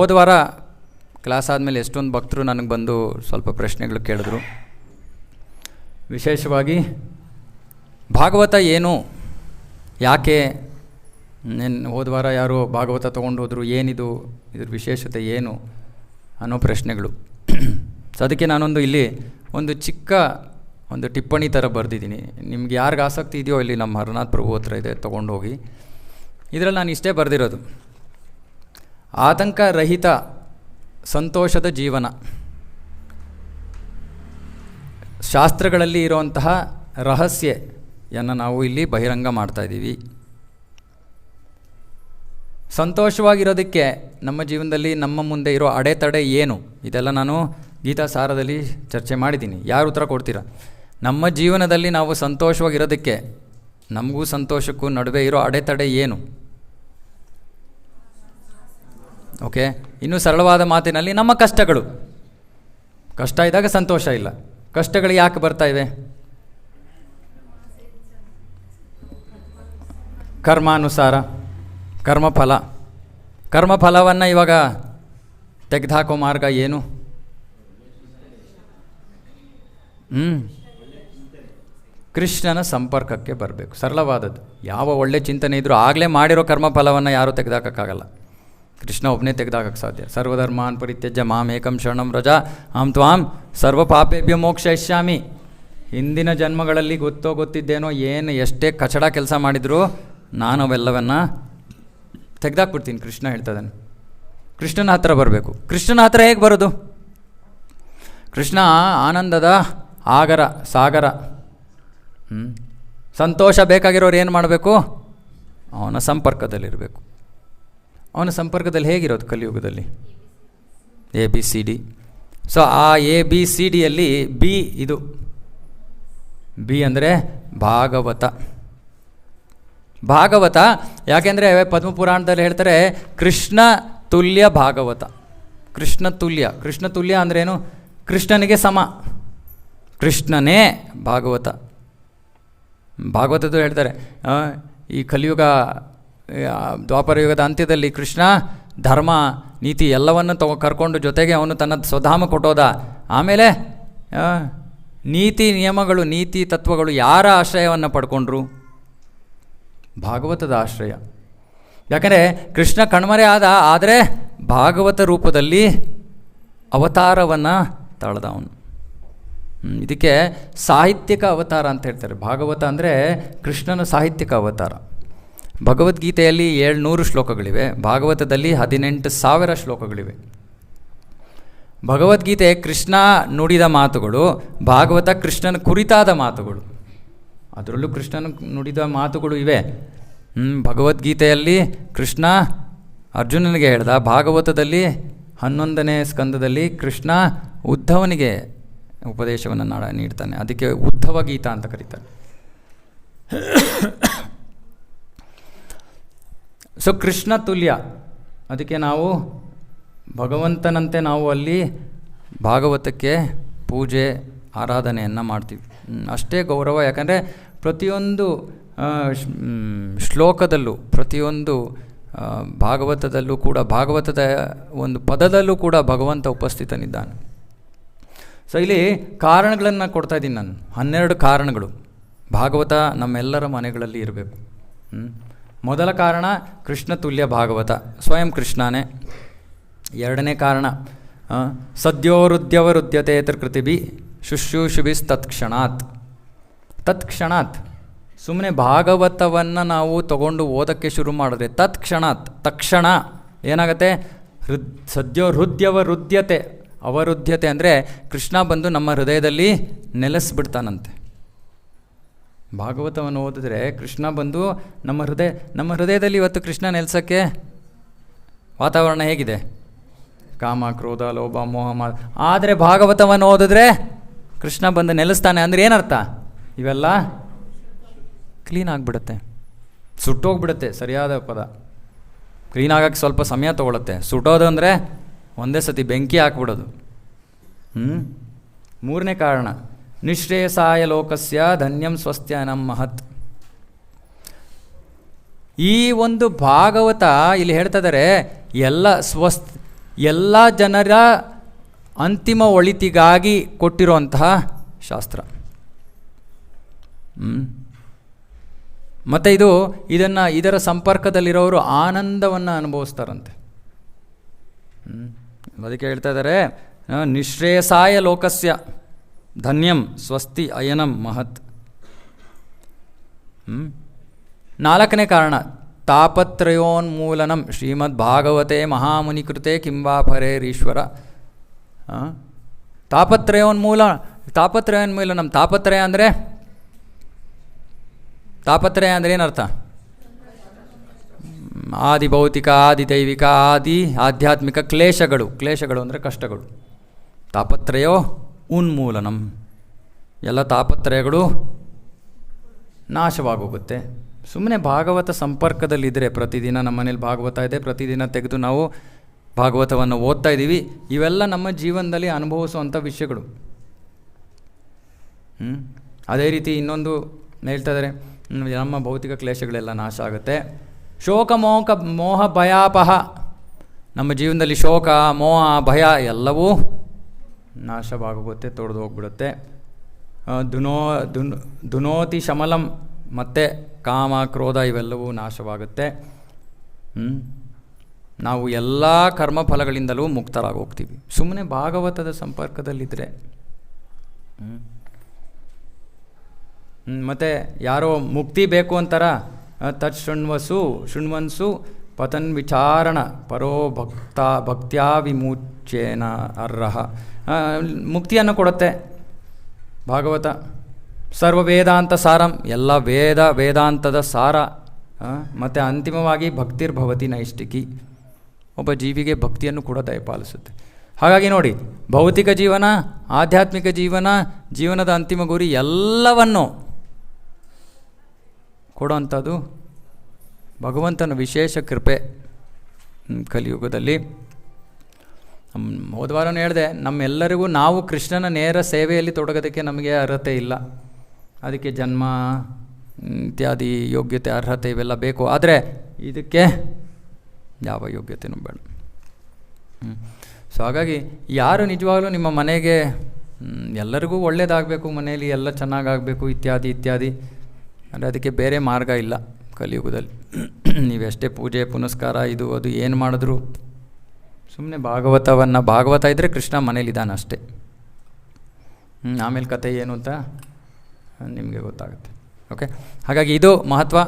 ಹೋದ ವಾರ ಕ್ಲಾಸ್ ಆದಮೇಲೆ ಎಷ್ಟೊಂದು ಭಕ್ತರು ನನಗೆ ಬಂದು ಸ್ವಲ್ಪ ಪ್ರಶ್ನೆಗಳು ಕೇಳಿದ್ರು. ವಿಶೇಷವಾಗಿ ಭಾಗವತ ಏನು? ಯಾಕೆ? ನಿನ್ನ ಹೋದ ವಾರ ಯಾರೋ ಭಾಗವತ ತೊಗೊಂಡು ಹೋದರು, ಏನಿದು? ಇದ್ರ ವಿಶೇಷತೆ ಏನು? ಅನ್ನೋ ಪ್ರಶ್ನೆಗಳು. ಸೊ ಅದಕ್ಕೆ ನಾನೊಂದು ಇಲ್ಲಿ ಒಂದು ಚಿಕ್ಕ ಒಂದು ಟಿಪ್ಪಣಿ ಥರ ಬರೆದಿದ್ದೀನಿ. ನಿಮ್ಗೆ ಯಾರಿಗೆ ಆಸಕ್ತಿ ಇದೆಯೋ ಇಲ್ಲಿ ನಮ್ಮ ಹರನಾಥ್ ಪ್ರಭು ಹತ್ರ ಇದೆ, ತೊಗೊಂಡೋಗಿ. ಇದರಲ್ಲಿ ನಾನು ಇಷ್ಟೇ ಬರೆದಿರೋದು. ಆತಂಕ ರಹಿತ ಸಂತೋಷದ ಜೀವನ. ಶಾಸ್ತ್ರಗಳಲ್ಲಿ ಇರುವಂತಹ ರಹಸ್ಯೆಯನ್ನು ನಾವು ಇಲ್ಲಿ ಬಹಿರಂಗ ಮಾಡ್ತಾಯಿದ್ದೀವಿ ಸಂತೋಷವಾಗಿರೋದಕ್ಕೆ ನಮ್ಮ ಜೀವನದಲ್ಲಿ ನಮ್ಮ ಮುಂದೆ ಇರೋ ಅಡೆತಡೆ ಏನು? ಇದೆಲ್ಲ ನಾನು ಗೀತಾ ಸಾರದಲ್ಲಿ ಚರ್ಚೆ ಮಾಡಿದ್ದೀನಿ. ಯಾರು ಉತ್ತರ ಕೊಡ್ತೀರಾ? ನಮ್ಮ ಜೀವನದಲ್ಲಿ ನಾವು ಸಂತೋಷವಾಗಿರೋದಕ್ಕೆ ನಮಗೂ ಸಂತೋಷಕ್ಕೂ ನಡುವೆ ಇರೋ ಅಡೆತಡೆ ಏನು? ಓಕೆ ಇನ್ನೂ ಸರಳವಾದ ಮಾತಿನಲ್ಲಿ ನಮ್ಮ ಕಷ್ಟಗಳು. ಕಷ್ಟ ಇದ್ದಾಗ ಸಂತೋಷ ಇಲ್ಲ. ಕಷ್ಟಗಳು ಯಾಕೆ ಬರ್ತಾ ಇವೆ? ಕರ್ಮಾನುಸಾರ, ಕರ್ಮಫಲ. ಕರ್ಮಫಲವನ್ನು ಇವಾಗ ತೆಗೆದುಹಾಕೋ ಮಾರ್ಗ ಏನು? ಹ್ಞೂ ಕೃಷ್ಣನ ಸಂಪರ್ಕಕ್ಕೆ ಬರಬೇಕು. ಸರಳವಾದದ್ದು. ಯಾವ ಒಳ್ಳೆ ಚಿಂತನೆ ಇದ್ದರೂ ಆಗಲೇ ಮಾಡಿರೋ ಕರ್ಮಫಲವನ್ನು ಯಾರೂ ತೆಗೆದಾಕೋಕ್ಕಾಗಲ್ಲ ಕೃಷ್ಣ ಒಬ್ಬನೇ ತೆಗೆದಾಗಕ್ಕೆ ಸಾಧ್ಯ. ಸರ್ವಧರ್ಮಾನ್ ಪರಿತ್ಯಜ ಮಾಂ ಏಕಂ ಶರಣಂ ರಜಾ. ಆಂ ತ್ವಾಂ ಸರ್ವ ಪಾಪೇಭ್ಯ ಮೋಕ್ಷ ಇಷ್ಯಾಮಿ ಹಿಂದಿನ ಜನ್ಮಗಳಲ್ಲಿ ಗೊತ್ತೋ ಗೊತ್ತಿದ್ದೇನೋ ಏನು ಎಷ್ಟೇ ಕಚಡ ಕೆಲಸ ಮಾಡಿದರೂ ನಾನು ಅವೆಲ್ಲವನ್ನು ತೆಗೆದಾಕ್ಬಿಡ್ತೀನಿ. ಕೃಷ್ಣ ಹೇಳ್ತದಾನೆ ಕೃಷ್ಣನ ಹತ್ರ ಬರಬೇಕು. ಕೃಷ್ಣನ ಹತ್ರ ಹೇಗೆ ಬರೋದು? ಕೃಷ್ಣ ಆನಂದದ ಆಗರ, ಸಾಗರ. ಸಂತೋಷ ಬೇಕಾಗಿರೋರು ಏನು ಮಾಡಬೇಕು? ಅವನ ಸಂಪರ್ಕದಲ್ಲಿರಬೇಕು. ಅವನ ಸಂಪರ್ಕದಲ್ಲಿ ಹೇಗಿರೋದು ಕಲಿಯುಗದಲ್ಲಿ? A B C D so ಆ ಎ ಬಿ ಸಿ ಡಿಯಲ್ಲಿ ಬಿ ಇದು. ಬಿ ಅಂದರೆ ಭಾಗವತ. ಭಾಗವತ ಯಾಕೆಂದರೆ ಪದ್ಮಪುರಾಣದಲ್ಲಿ ಹೇಳ್ತಾರೆ ಕೃಷ್ಣ ತುಲ್ಯ ಭಾಗವತ. ಕೃಷ್ಣ ತುಲ್ಯ. ಕೃಷ್ಣ ತುಲ್ಯ ಅಂದ್ರೇನು ಕೃಷ್ಣನಿಗೆ ಸಮ. ಕೃಷ್ಣನೇ ಭಾಗವತ. ಭಾಗವತದ್ದು ಹೇಳ್ತಾರೆ ಈ ಕಲಿಯುಗ ಆ, ದ್ವಾಪರ ಯುಗದ ಅಂತ್ಯದಲ್ಲಿ ಕೃಷ್ಣ ಧರ್ಮ ನೀತಿ ಎಲ್ಲವನ್ನು ತಗೊ ಕರ್ಕೊಂಡು ಜೊತೆಗೆ ಅವನು ತನ್ನ ಸ್ವಧಾಮ ಕೊಟ್ಟೋದ. ಆಮೇಲೆ ನೀತಿ ನಿಯಮಗಳು ನೀತಿ ತತ್ವಗಳು ಯಾರ ಆಶ್ರಯವನ್ನು ಪಡ್ಕೊಂಡ್ರು? ಭಾಗವತದ ಆಶ್ರಯ. ಯಾಕಂದರೆ ಕೃಷ್ಣ ಕಣ್ಮರೆ ಆದ ಆದರೆ ಭಾಗವತ ರೂಪದಲ್ಲಿ ಅವತಾರವನ್ನು ತಳೆದ ಅವನು. ಇದಕ್ಕೆ ಸಾಹಿತ್ಯಿಕ ಅವತಾರ ಅಂತ ಹೇಳ್ತಾರೆ. ಭಾಗವತ ಅಂದರೆ ಕೃಷ್ಣನ ಸಾಹಿತ್ಯಿಕ ಅವತಾರ. ಭಗವದ್ಗೀತೆಯಲ್ಲಿ ಏಳ್ನೂರು ಶ್ಲೋಕಗಳಿವೆ, ಭಾಗವತದಲ್ಲಿ ಹದಿನೆಂಟು ಸಾವಿರ ಶ್ಲೋಕಗಳಿವೆ. ಭಗವದ್ಗೀತೆ ಕೃಷ್ಣ ನುಡಿದ ಮಾತುಗಳು, ಭಾಗವತ ಕೃಷ್ಣನ ಕುರಿತಾದ ಮಾತುಗಳು. ಅದರಲ್ಲೂ ಕೃಷ್ಣನ ನುಡಿದ ಮಾತುಗಳು ಇವೆ. ಭಗವದ್ಗೀತೆಯಲ್ಲಿ ಕೃಷ್ಣ ಅರ್ಜುನನಿಗೆ ಹೇಳ್ದ, ಭಾಗವತದಲ್ಲಿ ಹನ್ನೊಂದನೇ ಸ್ಕಂದದಲ್ಲಿ ಕೃಷ್ಣ ಉದ್ಧವನಿಗೆ ಉಪದೇಶವನ್ನು ನಾಡ ನೀಡ್ತಾನೆ. ಅದಕ್ಕೆ ಉದ್ಧವ ಗೀತ ಅಂತ ಕರೀತಾರೆ. ಸೊ ಕೃಷ್ಣ ತುಲ್ಯ. ಅದಕ್ಕೆ ನಾವು ಭಗವಂತನಂತೆ ನಾವು ಅಲ್ಲಿ ಭಾಗವತಕ್ಕೆ ಪೂಜೆ, ಆರಾಧನೆಯನ್ನು ಮಾಡ್ತೀವಿ. ಅಷ್ಟೇ ಗೌರವ. ಯಾಕಂದರೆ ಪ್ರತಿಯೊಂದು ಶ್ಲೋಕದಲ್ಲೂ, ಪ್ರತಿಯೊಂದು ಭಾಗವತದಲ್ಲೂ ಕೂಡ, ಭಾಗವತದ ಒಂದು ಪದದಲ್ಲೂ ಕೂಡ ಭಗವಂತ ಉಪಸ್ಥಿತನಿದ್ದಾನೆ. ಸೊ ಇಲ್ಲಿ ಕಾರಣಗಳನ್ನು ಕೊಡ್ತಾ ಇದ್ದೀನಿ ನಾನು. ಹನ್ನೆರಡು ಕಾರಣಗಳು. ಭಾಗವತ ನಮ್ಮೆಲ್ಲರ ಮನೆಗಳಲ್ಲಿ ಇರಬೇಕು. ಹ್ಮ್? ಮೊದಲ ಕಾರಣ ಕೃಷ್ಣ ತುಲ್ಯ ಭಾಗವತ, ಸ್ವಯಂ ಕೃಷ್ಣನೇ. ಎರಡನೇ ಕಾರಣ ಸದ್ಯೋರುದ್ಯವರುದ್ಯತೆ ಬಿ ಶುಶ್ರೂಷುಭಿಸ್ ತತ್ಕ್ಷಣಾತ್. ತತ್ಕ್ಷಣಾತ್ ಸುಮ್ಮನೆ ಭಾಗವತವನ್ನು ನಾವು ತಗೊಂಡು ಓದೋಕ್ಕೆ ಶುರು ಮಾಡಿದ್ರೆ ತತ್ಕ್ಷಣಾತ್, ತಕ್ಷಣ ಏನಾಗುತ್ತೆ? ಹೃದ್ ಸದ್ಯೋ ಹೃದಯವ ಹೃದ್ಯತೆ ಅವರುದ್ಯತೆ ಅಂದರೆ ಕೃಷ್ಣ ಬಂದು ನಮ್ಮ ಹೃದಯದಲ್ಲಿ ನೆಲೆಸ್ಬಿಡ್ತಾನಂತೆ. ಭಾಗವತವನ್ನು ಓದಿದ್ರೆ ಕೃಷ್ಣ ಬಂದು ನಮ್ಮ ಹೃದಯ, ನಮ್ಮ ಹೃದಯದಲ್ಲಿ ಇವತ್ತು ಕೃಷ್ಣ ನೆಲೆಸೋಕ್ಕೆ ವಾತಾವರಣ ಹೇಗಿದೆ? ಕಾಮ, ಕ್ರೋಧ, ಲೋಭ, ಮೋಹ ಆದರೆ ಭಾಗವತವನ್ನು ಓದಿದ್ರೆ ಕೃಷ್ಣ ಬಂದು ನೆಲೆಸ್ತಾನೆ ಅಂದರೆ ಏನರ್ಥ? ಇವೆಲ್ಲ ಕ್ಲೀನ್ ಆಗಿಬಿಡುತ್ತೆ. ಸುಟ್ಟೋಗ್ಬಿಡುತ್ತೆ, ಸರಿಯಾದ ಪದ. ಕ್ಲೀನ್ ಆಗೋಕ್ಕೆ ಸ್ವಲ್ಪ ಸಮಯ ತೊಗೊಳುತ್ತೆ. ಸುಟ್ಟೋದು ಅಂದರೆ ಒಂದೇ ಸತಿ ಬೆಂಕಿ ಹಾಕ್ಬಿಡೋದು. ಹ್ಞೂ ಮೂರನೇ ಕಾರಣ. ನಿಶ್ರೇಯಸಾಯ ಲೋಕಸ್ಯ ಧನ್ಯಂ ಸ್ವಸ್ತ್ಯ ನಮ್ಮ ಮಹತ್ ಈ ಒಂದು ಭಾಗವತ ಇಲ್ಲಿ ಹೇಳ್ತಾ ಇದ್ದಾರೆ ಎಲ್ಲ ಸ್ವಸ್ ಎಲ್ಲ ಜನರ ಅಂತಿಮ ಒಳಿತಿಗಾಗಿ ಕೊಟ್ಟಿರುವಂತಹ ಶಾಸ್ತ್ರ. ಮತ್ತು ಇದು ಇದನ್ನು ಇದರ ಸಂಪರ್ಕದಲ್ಲಿರೋರು ಆನಂದವನ್ನು ಅನುಭವಿಸ್ತಾರಂತೆ. ಅದಕ್ಕೆ ಹೇಳ್ತಾ ಇದ್ದಾರೆ ನಿಶ್ರೇಯಸಾಯ ಲೋಕಸ್ಯ ಧನ್ಯಂ ಸ್ವಸ್ತಿ ಅಯನಂ ಮಹತ್. ನಾಲ್ಕನೇ ಕಾರಣ, ತಾಪತ್ರಯೋನ್ಮೂಲನಂ ಶ್ರೀಮದ್ ಭಾಗವತೆ ಮಹಾಮುನಿಕೃತೆ ಕಿಂಬಾ ಪರೇರೀಶ್ವರ? ತಾಪತ್ರಯೋನ್ಮೂಲ, ತಾಪತ್ರಯೋನ್ಮೂಲನಂ ತಾಪತ್ರಯ ಅಂದರೆ? ತಾಪತ್ರಯ ಅಂದರೆ ಏನರ್ಥ? ಆದಿ ಭೌತಿಕ, ಆದಿ ದೈವಿಕ, ಆದಿ ಆಧ್ಯಾತ್ಮಿಕ ಕ್ಲೇಶಗಳು. ಕ್ಲೇಶಗಳು ಅಂದರೆ ಕಷ್ಟಗಳು. ತಾಪತ್ರಯೋ? ಉನ್ಮೂಲನಂ. ಎಲ್ಲ ತಾಪತ್ರಯಗಳು ನಾಶವಾಗೋಗುತ್ತೆ. ಸುಮ್ಮನೆ ಭಾಗವತ ಸಂಪರ್ಕದಲ್ಲಿದ್ದರೆ ಪ್ರತಿದಿನ ನಮ್ಮ ಮನೇಲಿ ಭಾಗವತ ಇದೆ, ಪ್ರತಿದಿನ ತೆಗೆದು ನಾವು ಭಾಗವತವನ್ನು ಓದ್ತಾ ಇದ್ದೀವಿ. ಇವೆಲ್ಲ ನಮ್ಮ ಜೀವನದಲ್ಲಿ ಅನುಭವಿಸುವಂಥ ವಿಷಯಗಳು? ಅದೇ ರೀತಿ ಇನ್ನೊಂದು ಹೇಳ್ತಾ ಇದ್ದಾರೆ ನಮ್ಮ ಭೌತಿಕ ಕ್ಲೇಶಗಳೆಲ್ಲ ನಾಶ ಆಗುತ್ತೆ. ಶೋಕ ಮೋಹ ಮೋಹ, ಭಯಾಪಹ. ನಮ್ಮ ಜೀವನದಲ್ಲಿ ಶೋಕ, ಮೋಹ, ಭಯ ಎಲ್ಲವೂ ನಾಶವಾಗೋಗುತ್ತೆ, ತೊಡೆದು ಹೋಗ್ಬಿಡುತ್ತೆ. ದುನೋ, ದುನ್, ದುನೋತಿ ಶಮಲಂ ಮತ್ತು ಕಾಮ, ಕ್ರೋಧ ಇವೆಲ್ಲವೂ ನಾಶವಾಗುತ್ತೆ? ನಾವು ಎಲ್ಲ ಕರ್ಮಫಲಗಳಿಂದಲೂ ಮುಕ್ತರಾಗಿ ಹೋಗ್ತೀವಿ. ಸುಮ್ಮನೆ ಭಾಗವತದ ಸಂಪರ್ಕದಲ್ಲಿದ್ದರೆ. ಮತ್ತು ಯಾರೋ ಮುಕ್ತಿ ಬೇಕು ಅಂತಾರ? ತತ್ ಶೃಣ್ವಸು ಶೃಣ್ವನ್ಸು ಪತನ್ ವಿಚಾರಣ ಪರೋ ಭಕ್ತ ಭಕ್ತ್ಯಾ ವಿಮುಚೇನ ಅರ್ಹ. ಮುಕ್ತಿಯನ್ನು ಕೊಡುತ್ತೆ. ಭಾಗವತ. ಸರ್ವ ವೇದಾಂತ ಸಾರಂ. ಎಲ್ಲ ವೇದ, ವೇದಾಂತದ ಸಾರ. ಮತ್ತು ಅಂತಿಮವಾಗಿ ಭಕ್ತಿರ್ಭವತಿ ನೈಷ್ಟಿಕಿ ಒಬ್ಬ ಜೀವಿಗೆ ಭಕ್ತಿಯನ್ನು ಕೂಡ ದಯಪಾಲಿಸುತ್ತೆ. ಹಾಗಾಗಿ ನೋಡಿ, ಭೌತಿಕ ಜೀವನ, ಆಧ್ಯಾತ್ಮಿಕ ಜೀವನ, ಜೀವನದ ಅಂತಿಮ ಗುರಿ ಎಲ್ಲವನ್ನು ಕೊಡುವಂಥದ್ದು ಭಗವಂತನ ವಿಶೇಷ ಕೃಪೆ ಕಲಿಯುಗದಲ್ಲಿ. ಹೋದ ವಾರನೂ ಹೇಳಿದೆ, ನಮ್ಮೆಲ್ಲರಿಗೂ ನಾವು ಕೃಷ್ಣನ ನೇರ ಸೇವೆಯಲ್ಲಿ ತೊಡಗೋದಕ್ಕೆ ನಮಗೆ ಅರ್ಹತೆ ಇಲ್ಲ. ಅದಕ್ಕೆ ಜನ್ಮ ಇತ್ಯಾದಿ ಯೋಗ್ಯತೆ, ಅರ್ಹತೆ ಇವೆಲ್ಲ ಬೇಕು. ಆದರೆ ಇದಕ್ಕೆ ಯಾವ ಯೋಗ್ಯತೆನೂ ಬೇಡ. ಹ್ಞೂ ಸೊ ಹಾಗಾಗಿ ಯಾರು ನಿಜವಾಗಲೂ ನಿಮ್ಮ ಮನೆಗೆ ಎಲ್ಲರಿಗೂ ಒಳ್ಳೇದಾಗಬೇಕು, ಮನೆಯಲ್ಲಿ ಎಲ್ಲ ಚೆನ್ನಾಗಾಗಬೇಕು, ಇತ್ಯಾದಿ ಇತ್ಯಾದಿ, ಅಂದರೆ ಅದಕ್ಕೆ ಬೇರೆ ಮಾರ್ಗ ಇಲ್ಲ ಕಲಿಯುಗದಲ್ಲಿ. ನೀವೆಷ್ಟೇ ಪೂಜೆ, ಪುನಸ್ಕಾರ, ಇದು, ಅದು, ಏನು ಮಾಡಿದ್ರು ಸುಮ್ಮನೆ ಭಾಗವತವನ್ನು, ಭಾಗವತ ಇದ್ದರೆ ಕೃಷ್ಣ ಮನೇಲಿದ್ದಾನೆ ಅಷ್ಟೇ. ಆಮೇಲೆ ಕತೆ ಏನು ಅಂತ ನಿಮಗೆ ಗೊತ್ತಾಗುತ್ತೆ. ಓಕೆ ಹಾಗಾಗಿ ಇದು ಮಹತ್ವ.